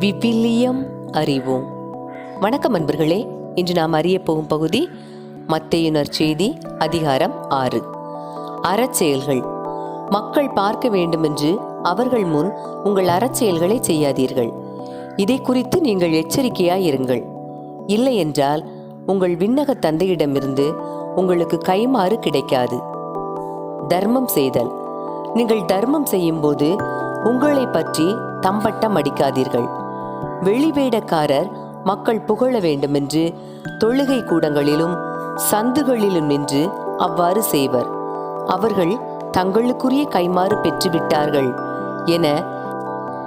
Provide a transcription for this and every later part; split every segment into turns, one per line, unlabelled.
விவிலியம் அறிவோம். வணக்கம் அன்பர்களே இன்று நாம் அறிய போகும் பகுதி மத்தேயுனர் செய்தி அதிகாரம் ஆறு. அறச்செயல்கள். மக்கள் பார்க்க வேண்டுமென்று அவர்கள் முன் உங்கள் அறச்செயல்களை செய்யாதீர்கள். இதை குறித்து நீங்கள் எச்சரிக்கையாய் இருங்கள். இல்லை என்றால் உங்கள் விண்ணக தந்தையிடமிருந்து உங்களுக்கு கைமாறு கிடைக்காது. தர்மம் செய்தல். நீங்கள் தர்மம் செய்யும்போது உங்களை பற்றி தம்பட்டம் அடிக்காதீர்கள். வெளிவேடக்காரர் மக்கள் புகழ வேண்டுமென்று தொழுகை கூடங்களிலும் சந்துகளிலும் நின்று அவ்வாறு செய்வர். அவர்கள் தங்களுக்குரிய கைமாறு பெற்றுவிட்டார்கள் என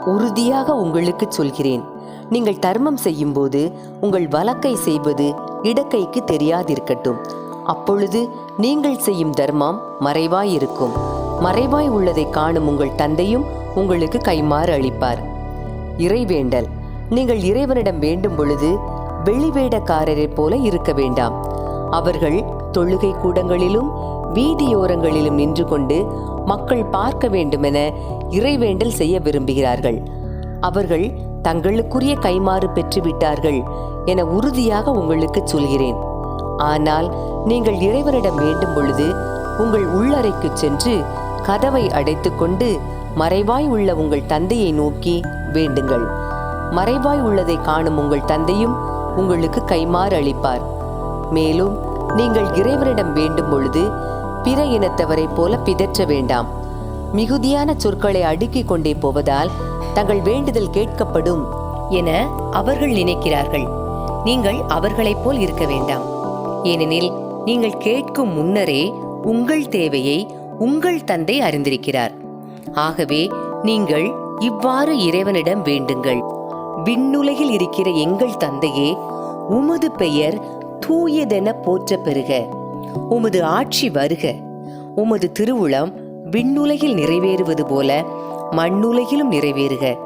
உறுதியாக உங்களுக்கு சொல்கிறேன். நீங்கள் தர்மம் செய்யும்போது உங்கள் வழக்கை செய்வது இடக்கைக்கு தெரியாதிருக்கட்டும். அப்பொழுது நீங்கள் செய்யும் தர்மம் மறைவாய் இருக்கும் மறைவாய் உள்ளதை காணும் உங்கள் தந்தையும் உங்களுக்கு கைமாறு அளிப்பார். இறைவேண்டல். நீங்கள் இறைவனிடம் வேண்டும் பொழுது வெளிவேடக்காரரைப் போல இருக்க வேண்டாம். அவர்கள் தொழுகை கூடங்களிலும் வீதியோரங்களிலும் நின்று கொண்டு மக்கள் பார்க்க வேண்டுமென இறைவேண்டல் செய்ய விரும்புகிறார்கள். அவர்கள் தங்களுக்குரிய கைமாறு பெற்றுவிட்டார்கள் என உறுதியாக உங்களுக்கு சொல்கிறேன். ஆனால் நீங்கள் இறைவனிடம் வேண்டும் பொழுது உங்கள் உள்ளறைக்கு சென்று கதவை அடைத்துக்கொண்டு மறைவாய் உள்ள உங்கள் தந்தையை நோக்கி வேண்டுங்கள். மறைவாய் உள்ளதை காணும் உங்கள் தந்தையும் உங்களுக்கு கைமாறு அளிப்பார். மேலும் நீங்கள் இறைவனிடம் வேண்டும் பொழுது பிற இனத்தவரைப் போல பிதற்ற வேண்டாம். மிகுதியான சொற்களை அடுக்கிக் கொண்டே போவதால் தங்கள் வேண்டுதல் கேட்கப்படும் என அவர்கள் நினைக்கிறார்கள். நீங்கள் அவர்களைப் போல் இருக்க வேண்டாம். ஏனெனில் நீங்கள் கேட்கும் முன்னரே உங்கள் தேவையை உங்கள் தந்தை அறிந்திருக்கிறார். ஆகவே நீங்கள் இவ்வாறு இறைவனிடம் வேண்டுங்கள். விண்ணுலகில் இருக்கிற எங்கள் தந்தையே உமது பெயர் தூயதென போற்ற பெறுக உமது ஆட்சி வருக. உமது திருவுளம் விண்ணுலகில் நிறைவேறுவது போல மண்ணுலகிலும் நிறைவேறுக.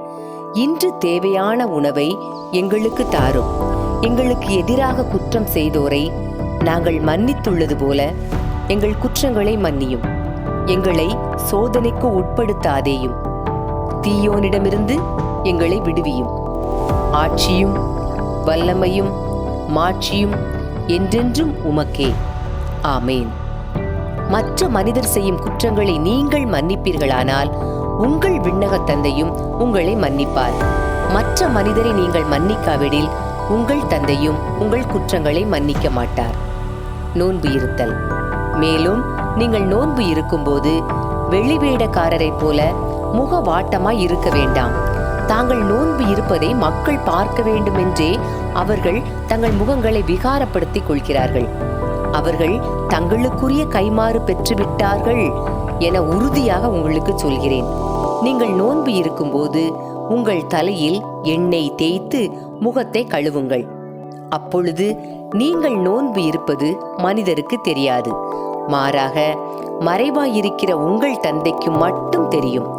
இன்று தேவையான உணவை எங்களுக்கு தாரும். எங்களுக்கு எதிராக குற்றம் செய்தோரை நாங்கள் மன்னித்துள்ளது போல எங்கள் குற்றங்களை மன்னியும். எங்களை சோதனைக்கு உட்படுத்தாதேயும். தீயோனிடமிருந்து எங்களை விடுவியும். ஆட்சியும் வல்லமையும் மாட்சியும் என்றென்றும் உமக்கே. ஆமேன். மற்ற மனிதர் செய்யும் குற்றங்களை நீங்கள் மன்னிப்பீர்களானால் உங்கள் விண்ணகத் தந்தையும் உங்களை மன்னிப்பார். மற்ற மனிதரை நீங்கள் மன்னிக்காவிடில் உங்கள் தந்தையும் உங்கள் குற்றங்களை மன்னிக்க மாட்டார். நோன்பு இருத்தல். மேலும் நீங்கள் நோன்பு இருக்கும்போது வெளிவேடக்காரரைப் போல முகவாட்டமாய் இருக்க வேண்டாம். தாங்கள் நோன்பு இருப்பதை மக்கள் பார்க்க வேண்டுமென்றே அவர்கள் தங்கள் முகங்களை விகாரப்படுத்திக் கொள்கிறார்கள். அவர்கள் தங்களுக்குரிய கைமாறு பெற்றுவிட்டார்கள் என உறுதியாக உங்களுக்கு சொல்கிறேன். நீங்கள் நோன்பு இருக்கும்போது உங்கள் தலையில் எண்ணெய் தேய்த்து முகத்தை கழுவுங்கள். அப்பொழுது நீங்கள் நோன்பு இருப்பது மனிதருக்கு தெரியாது. மாறாக மறைவாயிருக்கிற உங்கள் தந்தைக்கு மட்டும் தெரியும்.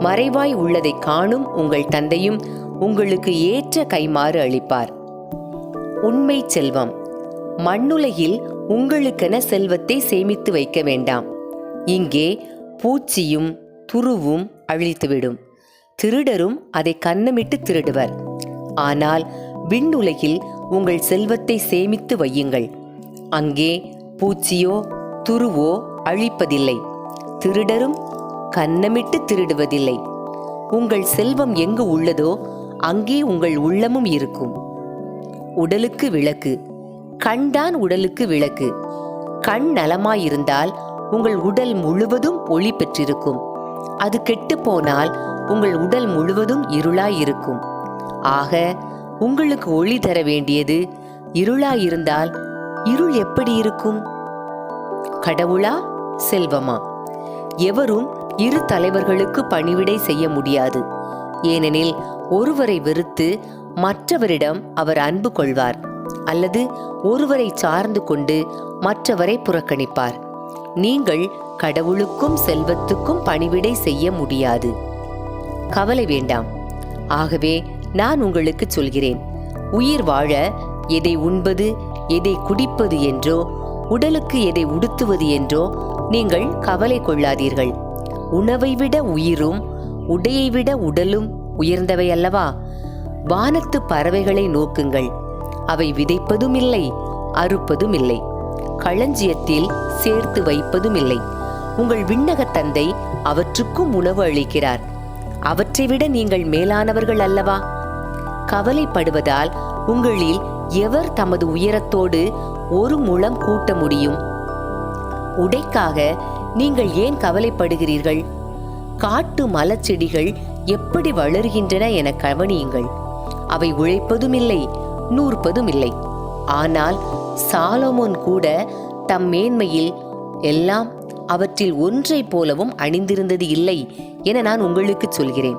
மறைவாய் உள்ளதை காணும் உங்கள் தந்தையும் உங்களுக்கு ஏற்ற கைமாறு அளிப்பார். உண்மை செல்வம். மண்ணுலகில் உங்களுக்கென செல்வத்தை சேமித்து வைக்க வேண்டாம். இங்கே பூச்சியும் துருவும் அழித்துவிடும். திருடரும் அதை கன்னமிட்டு திருடுவர். ஆனால் விண்ணுலகில் உங்கள் செல்வத்தை சேமித்து வையுங்கள். அங்கே பூச்சியோ துருவோ அழிப்பதில்லை. திருடரும் கன்னமிட்டு திருடுவதில்லை. உங்கள் செல்வம் எங்கு உள்ளதோ அங்கே உங்கள் உள்ளமும் இருக்கும். உடலுக்கு விளக்கு. கண்தான் உடலுக்கு விளக்கு. கண் நலமாயிருந்தால் உங்கள் உடல் முழுவதும் ஒளி பெற்றிருக்கும். அது கெட்டுப்போனால் உங்கள் உடல் முழுவதும் இருளாயிருக்கும். ஆக உங்களுக்கு ஒளி தர வேண்டியது இருளாயிருந்தால் இருள் எப்படி இருக்கும்? கடவுளா செல்வமா? எவரும் இரு தலைவர்களுக்கு பணிவிடை செய்ய முடியாது. ஏனெனில் ஒருவரை வெறுத்து மற்றவரிடம் அவர் அன்பு கொள்வார் அல்லது ஒருவரை சார்ந்து கொண்டு மற்றவரை புறக்கணிப்பார். நீங்கள் கடவுளுக்கும் செல்வத்துக்கும் பணிவிடை செய்ய முடியாது. கவலை வேண்டாம். ஆகவே நான் உங்களுக்கு சொல்கிறேன். உயிர் வாழ எதை உண்பது எதை குடிப்பது என்றோ உடலுக்கு எதை உடுத்துவது என்றோ நீங்கள் கவலை கொள்ளாதீர்கள். உணவை விட உயிரும் உடையை விட உடலும் உயர்ந்தவை அல்லவா? வானத்து பறவைகளை நோக்குங்கள். அவை விதைப்பதும் இல்லை அறுப்பதும் இல்லை களஞ்சியத்தில் சேர்த்து வைப்பதும் இல்லை உங்கள் விண்ணகத் தந்தை அவற்றுக்கும் உணவு அளிக்கிறார். அவற்றை விட நீங்கள் மேலானவர்கள் அல்லவா? கவலைப்படுவதால் உங்களில் எவர் தமது உயரத்தோடு ஒரு முழம் கூட்ட முடியும்? உடைக்காக நீங்கள் ஏன் கவலைப்படுகிறீர்கள்? காட்டு மலச்செடிகள் எப்படி வளருகின்றன என கவனியுங்கள். அவை உழைப்பதும் இல்லை நூற்பதும் இல்லை ஆனால் சாலமோன் கூட தம் மேன்மையில் எல்லாம் அவற்றில் ஒன்றைப் போலவும் அணிந்திருந்தது இல்லை என நான் உங்களுக்கு சொல்கிறேன்.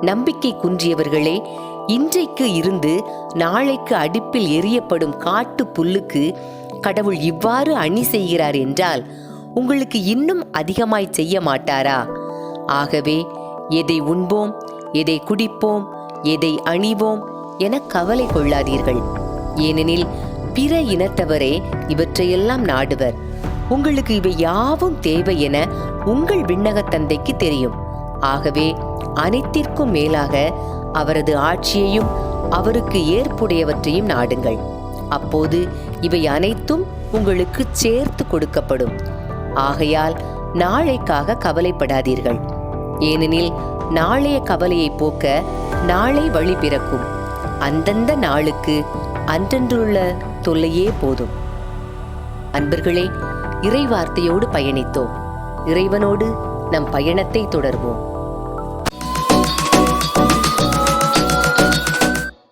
நம்பிக்கை குன்றியவர்களே இன்றைக்கு இருந்து நாளைக்கு அடுப்பில் எரியப்படும் காட்டு புல்லுக்கு கடவுள் இவ்வாறு அணி செய்கிறார் என்றால் உங்களுக்கு இன்னும் அதிகமாய் செய்ய மாட்டாரா? ஆகவே எதை உண்போம் எதை குடிப்போம் எதை அணிவோம் என கவலை கொள்ளாதீர்கள். ஏனெனில் பிற இனத்தவரே இவற்றையெல்லாம் நாடுவர். உங்களுக்கு இவை யாவும் தேவை என உங்கள் விண்ணகத் தந்தைக்கு தெரியும். ஆகவே அனைத்திற்கும் மேலாக அவரது ஆட்சியையும் அவருக்கு ஏற்புடையவற்றையும் நாடுங்கள். அப்போது இவை அனைத்தும் உங்களுக்கு சேர்த்து கொடுக்கப்படும். ஆகையால் நாளைக்காக கவலைப்படாதீர்கள். ஏனெனில் நாளைய கவலையை போக்க நாளை வழி பிறக்கும். அந்தந்த நாளுக்கு அன்றன்றுள்ள தொல்லையே போதும். அன்பர்களே இறைவார்த்தையோடு பயணித்தோம். இறைவனோடு நம் பயணத்தை தொடர்வோம்.